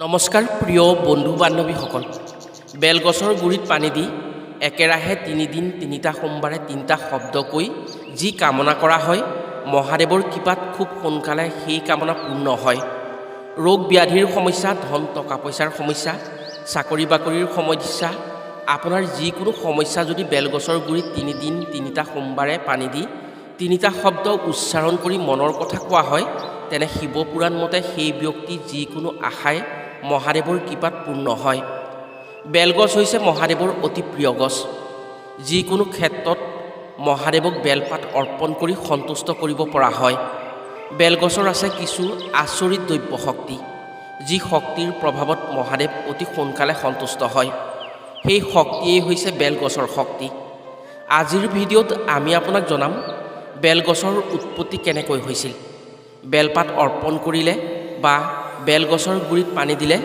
নমস্কাৰ প্ৰিয় বন্ধু বান্ধৱীসকল বেলগছৰ গুৰিত পানী দি একেৰাহে তিনিদিন তিনিটা সোমবাৰে তিনিটা শব্দ কৈ যি কামনা কৰা হয়, মহাদেৱৰ কৃপাত খুব সোনকালে সেই কামনা পূৰ্ণ হয়। ৰোগ ব্যাধিৰ সমস্যা, ধন, টকা পইচাৰ সমস্যা, চাকৰি বাকৰিৰ সমস্যা, আপোনাৰ যিকোনো সমস্যা যদি বেলগছৰ গুৰিত তিনিদিন তিনিটা সোমবাৰে পানী দি তিনিটা শব্দ উচ্চাৰণ কৰি মনৰ কথা কোৱা হয়, তেনে শিৱপুৰাণ মতে সেই ব্যক্তি যিকোনো আশাই মহাদেৱৰ কৃপাত পূৰ্ণ হয়। বেলগছ হৈছে মহাদেৱৰ অতি প্ৰিয় গছ। যিকোনো ক্ষেত্ৰত মহাদেৱক বেলপাত অৰ্পণ কৰি সন্তুষ্ট কৰিব পৰা হয়। বেলগছৰ আছে কিছু আচৰিত দ্ৰব্য শক্তি, যি শক্তিৰ প্ৰভাৱত মহাদেৱ অতি সোনকালে সন্তুষ্ট হয়। সেই শক্তিয়েই হৈছে বেলগছৰ শক্তি। আজিৰ ভিডিঅ'ত আমি আপোনাক জনাম, বেলগছৰ উৎপত্তি কেনেকৈ হৈছিল। বেলপাত অৰ্পণ কৰিলে বা বেলগছৰ গুৰিত পানী দিলে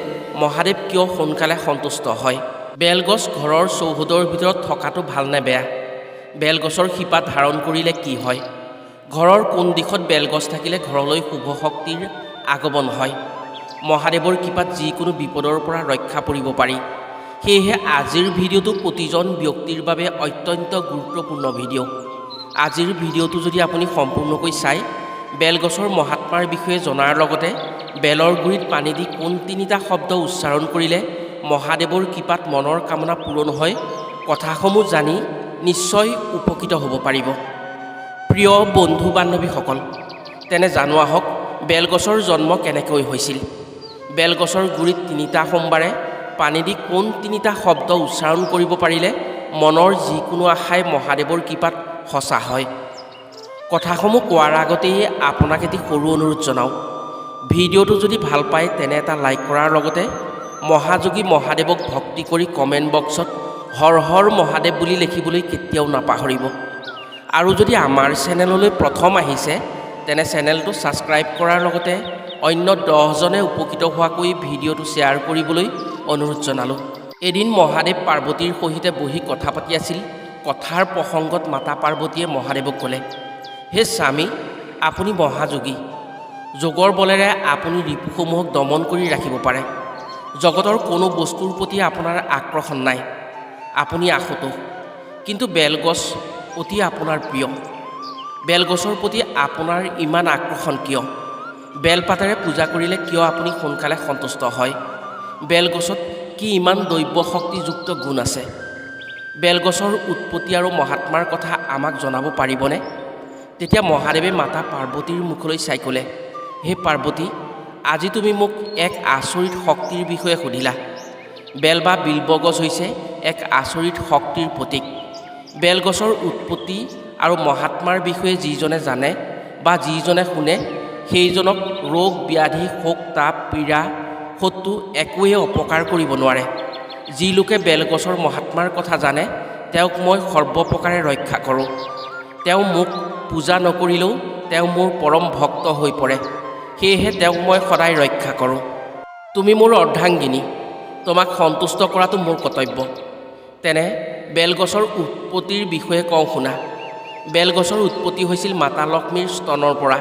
মহাদেৱ কিয় সোনকালে সন্তুষ্ট হয়? বেলগছ ঘৰৰ চৌহদৰ ভিতৰত থকাটো ভালো নে বেয়া? বেলগছৰ শিপা ধাৰণ কৰিলে কি হয়? ঘৰৰ কোন দিশত বেলগছ থাকিলে ঘৰলৈ শুভ শক্তিৰ আগমন হয়? মহাদেৱৰ কৃপাত যিকোনো বিপদৰ পৰা ৰক্ষা পৰিব পাৰি। সেয়েহে আজিৰ ভিডিঅ'টো প্ৰতিজন ব্যক্তিৰ বাবে অত্যন্ত গুৰুত্বপূৰ্ণ ভিডিঅ' আজিৰ ভিডিঅ'টো যদি আপুনি সম্পূৰ্ণকৈ চায় বেলগছৰ মহাত্মাৰ বিষয়ে জনাৰ লগতে বেলৰ গুৰিত পানী দি কোন তিনিটা শব্দ উচ্চাৰণ কৰিলে মহাদেৱৰ কৃপাত মনৰ কামনা পূৰণ হয়, কথাসমূহ জানি নিশ্চয় উপকৃত হ'ব পাৰিব। প্ৰিয় বন্ধু বান্ধৱীসকল তেনে জানো আহক বেলগছৰ জন্ম কেনেকৈ হৈছিল। বেলগছৰ গুৰিত তিনিটা সোমবাৰে পানী দি কোন তিনিটা শব্দ উচ্চাৰণ কৰিব পাৰিলে মনৰ যিকোনো আশাই মহাদেৱৰ কৃপাত সঁচা হয়। কথাসমূহ কোৱাৰ আগতেই আপোনাক এটি সৰু অনুৰোধ জনাওঁ। ভিডিঅ'টো যদি ভালো পায়, তেনে এটা লাইক কৰাৰ লগতে মহাযোগী মহাদেৱক ভক্তি কৰি কমেণ্ট বক্সত হৰ হৰ মহাদেৱ বুলি লিখিবলৈ কেতিয়াও নাপাহৰিব। আৰু যদি আমাৰ চেনেললৈ প্ৰথম আহিছে, তেনে চেনেলটো ছাবস্ক্ৰাইব কৰাৰ লগতে অন্য দহজনে উপকৃত হোৱাকৈ ভিডিঅ'টো শ্বেয়াৰ কৰিবলৈ অনুৰোধ জনালোঁ। এদিন মহাদেৱ পাৰ্বতীৰ সহিতে বহি কথা পাতি আছিল। কথাৰ প্ৰসংগত মাতা পাৰ্বতীয়ে মহাদেৱক ক'লে হে স্বামী, আপুনি মহাযোগী যোগৰ বলেৰে আপুনি ৰিপুসমূহক দমন কৰি ৰাখিব পাৰে। জগতৰ কোনো বস্তুৰ প্ৰতি আপোনাৰ আকৰ্ষণ নাই। আপুনি আশুতোষ কিন্তু বেলগছ অতি আপোনাৰ প্ৰিয়। বেলগছৰ প্ৰতি আপোনাৰ ইমান আকৰ্ষণ কিয়? বেলপাতেৰে পূজা কৰিলে কিয় আপুনি সোনকালে সন্তুষ্ট হয়? বেলগছত কি ইমান দৈব্য শক্তিযুক্ত গুণ আছে? বেলগছৰ উৎপত্তি আৰু মহাত্মাৰ কথা আমাক জনাব পাৰিবনে? তেতিয়া মহাদেৱে মাতা পাৰ্বতীৰ মুখলৈ চাই ক'লে, হে পাৰ্বতী, আজি তুমি মোক এক আচৰিত শক্তিৰ বিষয়ে সুধিলা। বেল বা বিল্বগছ হৈছে এক আচৰিত শক্তিৰ প্ৰতীক। বেলগছৰ উৎপত্তি আৰু মহাত্মাৰ বিষয়ে যিজনে জানে বা যিজনে শুনে, সেইজনক ৰোগ, ব্যাধি, শোক, তাপ, পীড়া, শত্ৰু একোৱে অপকাৰ কৰিব নোৱাৰে। যি লোকে বেলগছৰ মহাত্মাৰ কথা জানে, তেওঁক মই সৰ্বপ্ৰকাৰে ৰক্ষা কৰোঁ। তেওঁ মোক পূজা নকৰিলেও তেওঁ মোৰ পৰম ভক্ত হৈ পৰে। সেয়েহে তেওঁক মই সদায় ৰক্ষা কৰোঁ। তুমি মোৰ অৰ্ধাংগিনী। তোমাক সন্তুষ্ট কৰাটো মোৰ কৰ্তব্য। তেনে বেলগছৰ উৎপত্তিৰ বিষয়ে কওঁ শুনা। বেলগছৰ উৎপত্তি হৈছিল মাতা লক্ষ্মীৰ স্তনৰ পৰা।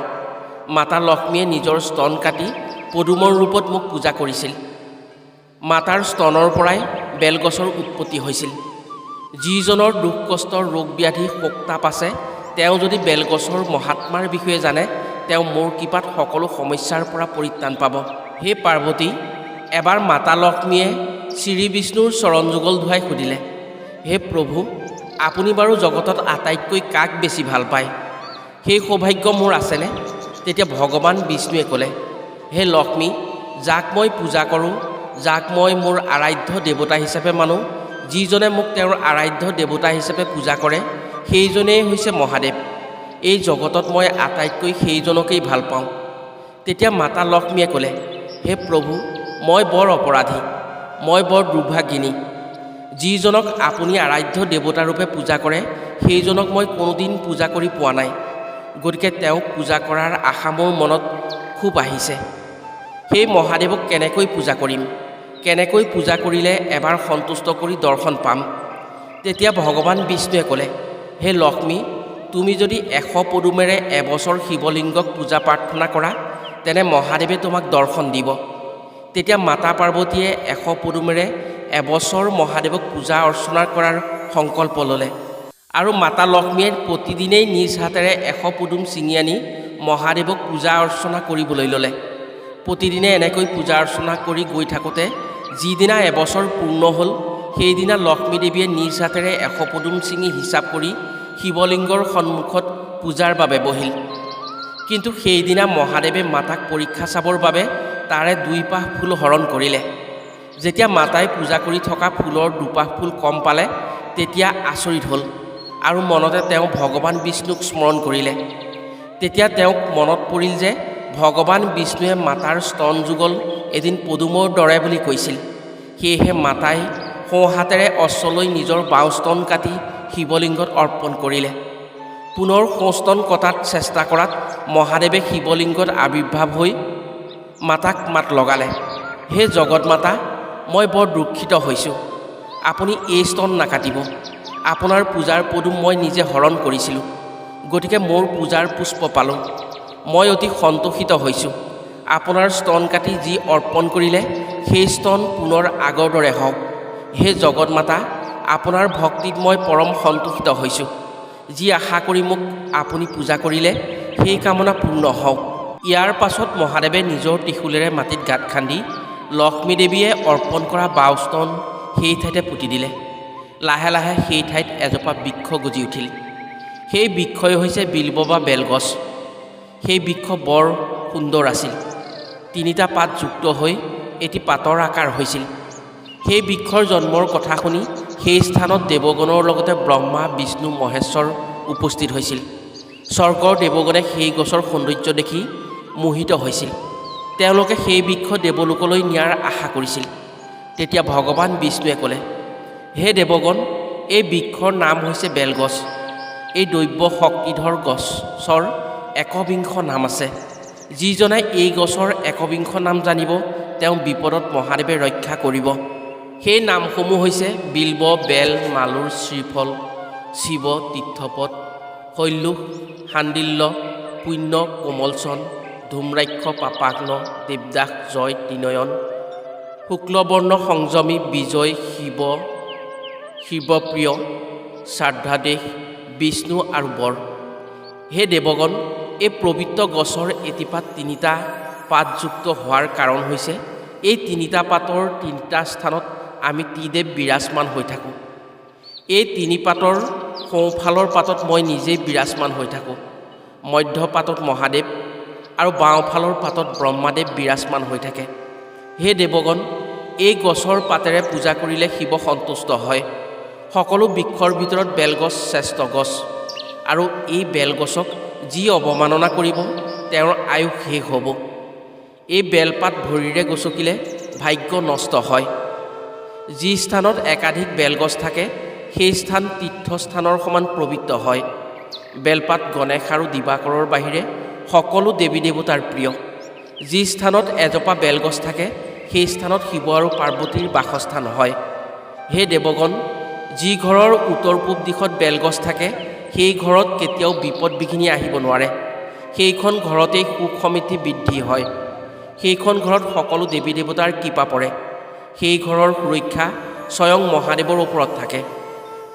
মাতা লক্ষ্মীয়ে নিজৰ স্তন কাটি পদুমৰ ৰূপত মোক পূজা কৰিছিল। মাতাৰ স্তনৰ পৰাই বেলগছৰ উৎপত্তি হৈছিল। যিজনৰ দুখ কষ্টৰ ৰোগ ব্যাধি শোকতাপ আছে তেওঁ যদি বেলগছৰ মহাত্মাৰ বিষয়ে জানে তেওঁ মোৰ কৃপাত সকলো সমস্যাৰ পৰা পৰিত্ৰাণ পাব। হে পাৰ্বতী এবাৰ মাতা লক্ষ্মীয়ে শ্ৰী বিষ্ণুৰ চৰণ যুগল ধুৱাই সুধিলে হে প্ৰভু আপুনি বাৰু জগতত আটাইতকৈ কাক বেছি ভাল পায়? সেই সৌভাগ্য মোৰ আছেনে? তেতিয়া ভগৱান বিষ্ণুৱে ক'লে হে লক্ষ্মী যাক মই পূজা কৰোঁ যাক মই মোৰ আৰাধ্য দেৱতা হিচাপে মানো যিজনে মোক তেওঁৰ আৰাধ্য দেৱতা হিচাপে পূজা কৰে সেইজনেই হৈছে মহাদেৱ। এই জগতত মই আটাইতকৈ সেইজনকেই ভালো পাওঁ। তেতিয়া মাতা লক্ষ্মীয়ে ক'লে, হে প্ৰভু, মই বৰ অপৰাধী, মই বৰ দুৰ্ভাগিনী। যিজনক আপুনি আৰাধ্য দেৱতাৰূপে পূজা কৰে, সেইজনক মই কোনোদিন পূজা কৰি পোৱা নাই। গতিকে তেওঁক পূজা কৰাৰ আশা মোৰ মনত খুব আহিছে। সেই মহাদেৱক কেনেকৈ পূজা কৰিম? কেনেকৈ পূজা কৰিলে এবাৰ সন্তুষ্ট কৰি দৰ্শন পাম? তেতিয়া ভগৱান বিষ্ণুৱে ক'লে হে লক্ষ্মী, তুমি যদি এশ পদুমেৰে এবছৰ শিৱলিংগক পূজা প্ৰাৰ্থনা কৰা, তেনে মহাদেৱে তোমাক দৰ্শন দিব। তেতিয়া মাতা পাৰ্বতীয়ে এশ পদুমেৰে এবছৰ মহাদেৱক পূজা অৰ্চনা কৰাৰ সংকল্প ল'লে। আৰু মাতা লক্ষ্মীয়ে প্ৰতিদিনেই নিজ হাতেৰে এশ পদুম ছিঙি আনি মহাদেৱক পূজা অৰ্চনা কৰিবলৈ ল'লে। প্ৰতিদিনে এনেকৈ পূজা অৰ্চনা কৰি গৈ থাকোঁতে, যিদিনা এবছৰ পূৰ্ণ হ'ল সেইদিনা লক্ষ্মী দেৱীয়ে নিজ হাতেৰে এশ পদুম ছিঙি হিচাপ কৰি শিৱলিংগৰ সন্মুখত পূজাৰ বাবে বহিল। কিন্তু সেইদিনা মহাদেৱে মাতাক পৰীক্ষা চাবৰ বাবে তাৰে দুই পাহ ফুল হৰণ কৰিলে। যেতিয়া মাতাই পূজা কৰি থকা ফুলৰ দুপাহ ফুল কম পালে, তেতিয়া আচৰিত হ'ল আৰু মনতে তেওঁ ভগৱান বিষ্ণুক স্মৰণ কৰিলে। তেতিয়া তেওঁক মনত পৰিল যে ভগৱান বিষ্ণুৱে মাতাৰ স্তন যুগল এদিন পদুমৰ দৰে বুলি কৈছিল। সেয়েহে মাতাই সোঁহাতেৰে অশ্বলৈ নিজৰ বাওঁ স্তন কাটি শিৱলিংগত অৰ্পণ কৰিলে। পুনৰ সোঁস্তন কটাত চেষ্টা কৰাত মহাদেৱে শিৱলিংগত আৱিৰ্ভাৱ হৈ মাতাক মাত লগালে। হে জগত মাতা, মই বৰ দুখিত হৈছোঁ। আপুনি এই স্তন নাকাটিব। আপোনাৰ পূজাৰ পদুম মই নিজে হৰণ কৰিছিলোঁ। গতিকে মোৰ পূজাৰ পুষ্প পালোঁ। মই অতি সন্তোষিত হৈছোঁ। আপোনাৰ স্তন কাটি যি অৰ্পণ কৰিলে, সেই স্তন পুনৰ আগৰ দৰে হওক। হে জগত মাতা আপোনাৰ ভক্তিত মই পৰম সন্তোষিত হৈছোঁ। যি আশা কৰি মোক আপুনি পূজা কৰিলে, সেই কামনা পূৰ্ণ হওক। ইয়াৰ পাছত মহাদেৱে নিজৰ ত্ৰিশূলেৰে মাটিত গাঁত খান্দি লক্ষ্মী দেৱীয়ে অৰ্পণ কৰা বাওস্তন সেই ঠাইতে পুতি দিলে। লাহে লাহে সেই ঠাইত এজোপা বৃক্ষ গজি উঠিল। সেই বৃক্ষই হৈছে বিল্ব বা বেলগছ। সেই বৃক্ষ বৰ সুন্দৰ আছিল। তিনিটা পাত যুক্ত হৈ এটি পাতৰ আকাৰ হৈছিল। সেই বৃক্ষৰ জন্মৰ কথা শুনি সেই স্থানত দেৱগণৰ লগতে ব্ৰহ্মা, বিষ্ণু, মহেশ্বৰ উপস্থিত হৈছিল। স্বৰ্গৰ দেৱগণে সেই গছৰ সৌন্দৰ্য দেখি মোহিত হৈছিল। তেওঁলোকে সেই বৃক্ষ দেৱলোকলৈ নিয়াৰ আশা কৰিছিল। তেতিয়া ভগৱান বিষ্ণুৱে ক'লে, হে দেৱগণ, এই বৃক্ষৰ নাম হৈছে বেলগছ। এই দৈব্য শক্তিধৰ গছৰ একবিংশ নাম আছে। যিজনে এই গছৰ একবিংশ নাম জানিব, তেওঁ বিপদত মহাদেৱে ৰক্ষা কৰিব। সেই নামসমূহ হৈছে বিল্ব, বেল, মালুৰ, শ্ৰীফল, শিৱ তীৰ্থপদ শৈল্যুষ শাণ্ডিল্য পুণ্য, কোমলচন, ধূম্ৰাক্ষ, পাপাগ্ন, দেৱদাস, জয়, ত্ৰিনয়ন, শুক্লবৰ্ণ, সংযমী, বিজয়, শিৱ, শিৱপ্ৰিয়, শ্ৰাদ্ধাদেশ, বিষ্ণু আৰু বৰ। হে দেৱগণ, এই পবিত্ৰ গছৰ এটিপাত তিনিটা পাতযুক্ত হোৱাৰ কাৰণ হৈছে, এই তিনিটা পাতৰ তিনিটা স্থানত আমি ত্ৰিদেৱ বিৰাজমান হৈ থাকোঁ। এই তিনি পাতৰ সোঁফালৰ পাতত মই নিজেই বিৰাজমান হৈ থাকোঁ। মধ্য পাতত মহাদেৱ আৰু বাওঁফালৰ পাতত ব্ৰহ্মাদেৱ বিৰাজমান হৈ থাকে। হে দেৱগণ, এই গছৰ পাতেৰে পূজা কৰিলে শিৱ সন্তুষ্ট হয়। সকলো বৃক্ষৰ ভিতৰত বেলগছ শ্ৰেষ্ঠ গছ আৰু এই বেলগছক যি অৱমাননা কৰিব, তেওঁৰ আয়ুস শেষ হ'ব। এই বেলপাত ভৰিৰে গচকিলে ভাগ্য নষ্ট হয়। যি স্থানত একাধিক বেলগছ থাকে সেই স্থান তীৰ্থস্থানৰ সমান পবিত্ৰ হয়। বেলপাত গণেশ আৰু দিবাকৰৰ বাহিৰে সকলো দেৱী দেৱতাৰ প্ৰিয়। যি স্থানত এজোপা বেলগছ থাকে সেই স্থানত শিৱ আৰু পাৰ্বতীৰ বাসস্থান হয়। হে দেৱগণ যি ঘৰৰ উত্তৰ পূব দিশত বেলগছ থাকে সেই ঘৰত কেতিয়াও বিপদ বিঘিনি আহিব নোৱাৰে। সেইখন ঘৰতেই সুখ সমৃদ্ধি বৃদ্ধি হয়। সেইখন ঘৰত সকলো দেৱী দেৱতাৰ কৃপা পৰে। সেই ঘৰৰ সুৰক্ষা স্বয়ং মহাদেৱৰ ওপৰত থাকে।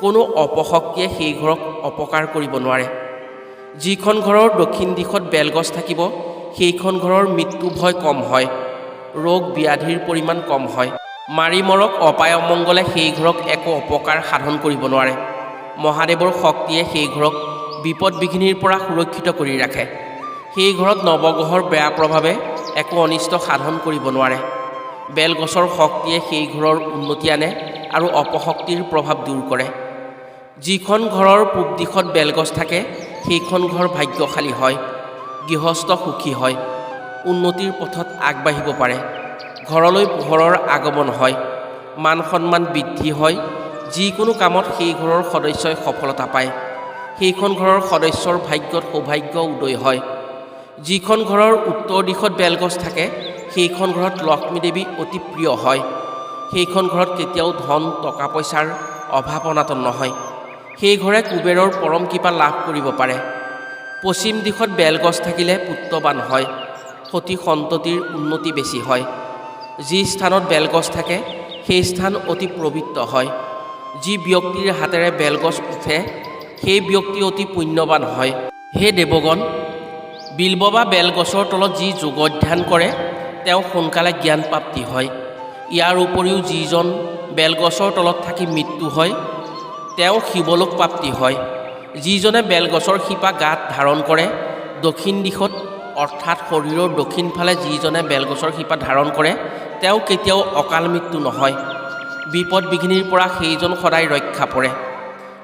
কোনো অপশক্তিয়ে সেই ঘৰক অপকাৰ কৰিব নোৱাৰে। যিখন ঘৰৰ দক্ষিণ দিশত বেলগছ থাকিব, সেইখন ঘৰৰ মৃত্যু ভয় কম হয়, ৰোগ ব্যাধিৰ পৰিমাণ কম হয়। মাৰি মৰক অপায় অমংগলে সেই ঘৰক একো অপকাৰ সাধন কৰিব নোৱাৰে। মহাদেৱৰ শক্তিয়ে সেই ঘৰক বিপদ বিঘিনিৰ পৰা সুৰক্ষিত কৰি ৰাখে। সেই ঘৰত নৱগ্ৰহৰ বেয়া প্ৰভাৱে একো অনিষ্ট সাধন কৰিব নোৱাৰে। বেলগছৰ শক্তিয়ে সেই ঘৰৰ উন্নতি আনে আৰু অপশক্তিৰ প্ৰভাৱ দূৰ কৰে। যিখন ঘৰৰ পূব দিশত বেলগছ থাকে সেইখন ঘৰ ভাগ্যশালী হয় গৃহস্থ সুখী হয় উন্নতিৰ পথত আগবাঢ়িব পাৰে। ঘৰলৈ পোহৰৰ আগমন হয় মান সন্মান বৃদ্ধি হয় যিকোনো কামত সেই ঘৰৰ সদস্যই সফলতা পায়। সেইখন ঘৰৰ সদস্যৰ ভাগ্যত সৌভাগ্য উদয় হয়। যিখন ঘৰৰ উত্তৰ দিশত বেলগছ থাকে সেইখন ঘৰত লক্ষ্মী দেৱী অতি প্ৰিয় হয়। সেইখন ঘৰত কেতিয়াও ধন, টকা পইচাৰ অভাৱ অনাতন নহয়। সেই ঘৰে কুবেৰৰ পৰম কৃপা লাভ কৰিব পাৰে। পশ্চিম দিশত বেলগছ থাকিলে পুত্ৰবান হয়। সতী সন্ততিৰ উন্নতি বেছি হয়। যি স্থানত বেলগছ থাকে, সেই স্থান অতি পবিত্ৰ হয়। যি ব্যক্তিৰ হাতেৰে বেলগছ উঠে, সেই ব্যক্তি অতি পুণ্যৱান হয়। হে দেৱগণ বিল্ব বা বেলগছৰ তলত যি যোগধ্যান কৰে তেওঁ সোনকালে জ্ঞান প্ৰাপ্তি হয়। ইয়াৰ উপৰিও যিজন বেলগছৰ তলত থাকি মৃত্যু হয়, তেওঁ শিৱলোক প্ৰাপ্তি হয়। যিজনে বেলগছৰ শিপা গাত ধাৰণ কৰে, দক্ষিণ দিশত, অৰ্থাৎ শৰীৰৰ দক্ষিণ ফালে যিজনে বেলগছৰ শিপা ধাৰণ কৰে, তেওঁ কেতিয়াও অকাল মৃত্যু নহয়। বিপদ বিঘিনিৰ পৰা সেইজন সদায় ৰক্ষা পৰে।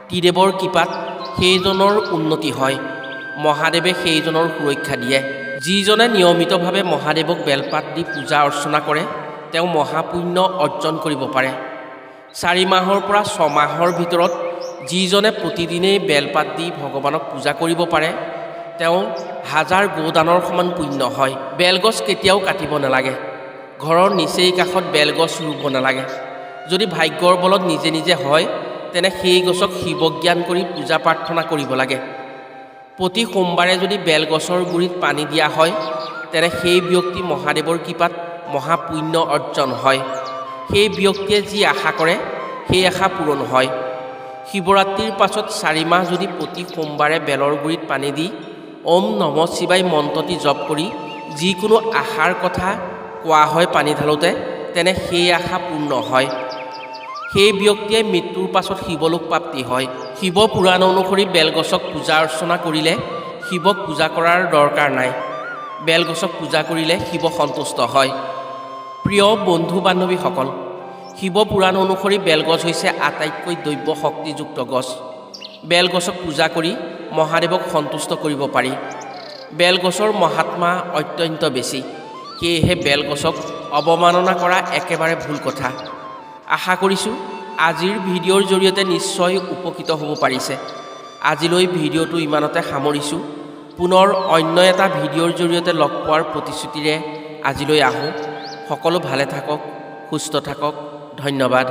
ত্ৰিদেৱৰ কৃপাত সেইজনৰ উন্নতি হয়। মহাদেৱে সেইজনৰ সুৰক্ষা দিয়ে। যিজনে নিয়মিতভাৱে মহাদেৱক বেলপাত দি পূজা অৰ্চনা কৰে, তেওঁ মহাপুণ্য অৰ্জন কৰিব পাৰে। চাৰি মাহৰ পৰা ছমাহৰ ভিতৰত যিজনে প্ৰতিদিনেই বেলপাত দি ভগৱানক পূজা কৰিব পাৰে, তেওঁ হাজাৰ গোদানৰ সমান পুণ্য হয়। বেলগছ কেতিয়াও কাটিব নালাগে। ঘৰৰ নিচেই কাষত বেলগছ ৰুব নালাগে। যদি ভাগ্যৰ বলত নিজে নিজে হয়, তেনে সেই গছক শিৱজ্ঞান কৰি পূজা প্ৰাৰ্থনা কৰিব লাগে। প্ৰতি সোমবাৰে যদি বেলগছৰ গুৰিত পানী দিয়া হয়, তেনে সেই ব্যক্তি মহাদেৱৰ কৃপাত মহাপুণ্য অৰ্জন হয়। সেই ব্যক্তিয়ে যি আশা কৰে, সেই আশা পূৰণ হয়। শিৱৰাত্ৰিৰ পাছত চাৰি মাহ যদি প্ৰতি সোমবাৰে বেলৰ গুৰিত পানী দি ওম নম শিৱাই মন্ত্ৰটি জপ কৰি যিকোনো আশাৰ কথা কোৱা হয় পানী ঢালোতে তেনে সেই আশা পূৰ্ণ হয়। সেই ব্যক্তিয়ে মৃত্যুৰ পাছত শিৱলোক প্ৰাপ্তি হয়। শিৱ পুৰাণ অনুসৰি বেলগছক পূজা অৰ্চনা কৰিলে শিৱক পূজা কৰাৰ দৰকাৰ নাই। বেলগছক পূজা কৰিলে শিৱ সন্তুষ্ট হয়। প্ৰিয় বন্ধু বান্ধৱীসকল শিৱ পুৰাণ অনুসৰি বেলগছ হৈছে আটাইতকৈ দৈব্য শক্তিযুক্ত গছ। বেলগছক পূজা কৰি মহাদেৱক সন্তুষ্ট কৰিব পাৰি। বেলগছৰ মহাত্মা অত্যন্ত বেছি। সেয়েহে বেলগছক অৱমাননা কৰা একেবাৰে ভুল কথা। আশা কৰিছোঁ আজিৰ ভিডিঅ'ৰ জৰিয়তে নিশ্চয় উপকৃত হ'ব পাৰিছে। আজিলৈ ভিডিঅ'টো ইমানতে সামৰিছোঁ। পুনৰ অন্য এটা ভিডিঅ'ৰ জৰিয়তে লগ পোৱাৰ প্ৰতিশ্ৰুতিৰে আজিলৈ আহোঁ। সকলো ভালে থাকক, সুস্থ থাকক। ধন্যবাদ।